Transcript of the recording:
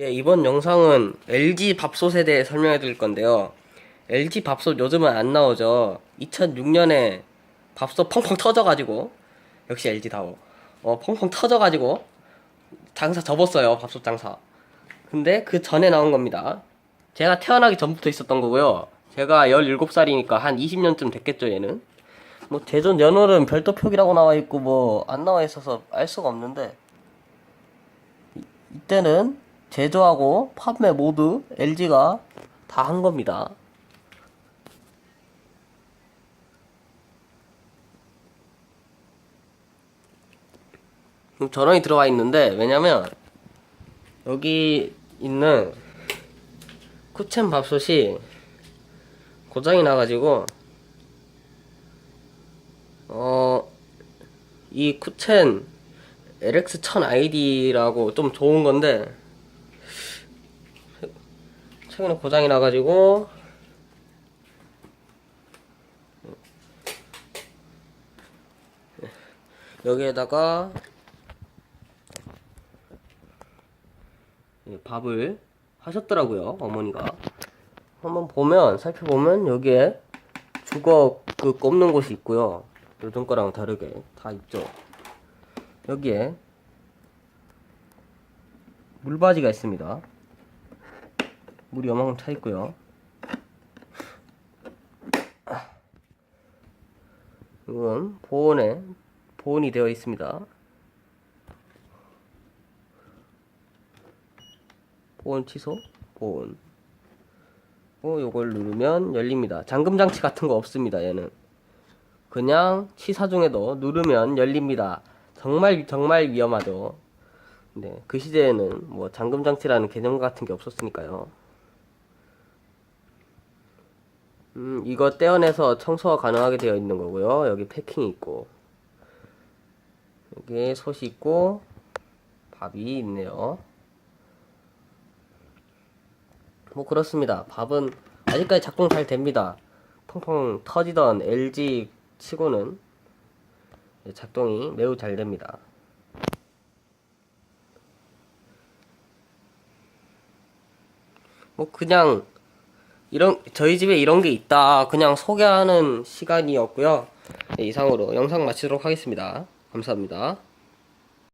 예, 이번 영상은 LG 밥솥에 대해 설명해 드릴 건데요. LG 밥솥 요즘은 안 나오죠. 2006년에 밥솥 펑펑 터져가지고, 역시 LG다워. 어, 펑펑 터져가지고, 장사 접었어요, 밥솥 장사. 근데 그 전에 나온 겁니다. 제가 태어나기 전부터 있었던 거고요. 제가 17살이니까 한 20년쯤 됐겠죠, 얘는. 뭐, 대전 연월은 별도 표기라고 나와 있고, 뭐, 안 나와 있어서 알 수가 없는데, 이때는 제조하고 판매 모두 LG가 다 한 겁니다. 전원이 들어와 있는데 왜냐면 여기 있는 쿠첸 밥솥이 고장이 나가지고 어 이 쿠첸 LX1000ID라고 좀 좋은 건데 최근에 고장이 나가지고. 여기에다가 이 밥을 하셨더라고요 어머니가. 한번 보면 살펴보면 여기에 주걱 그 꼽는 곳이 있고요. 요즘 거랑 다르게 다 있죠. 여기에 물바지가 있습니다 물이 요만큼 차 있고요. 이건 보온에 보온이 되어 있습니다. 보온 취소, 보온. 어, 요걸 누르면 열립니다. 잠금 장치 같은 거 없습니다. 얘는 그냥 치사 중에도 누르면 열립니다. 정말 정말 위험하죠. 네, 그 시대에는 뭐 잠금 장치라는 개념 같은 게 없었으니까요. 음, 이거 떼어내서 청소가 가능하게 되어 있는 거고요. 여기 패킹이 있고, 여기 솥이 있고, 밥이 있네요. 뭐 그렇습니다. 밥은 아직까지 작동 잘 됩니다. 펑펑 터지던 LG 치고는 작동이 매우 잘 됩니다. 뭐 그냥 이런 저희 집에 이런 게 있다. 그냥 소개하는 시간이었고요. 네, 이상으로 영상 마치도록 하겠습니다. 감사합니다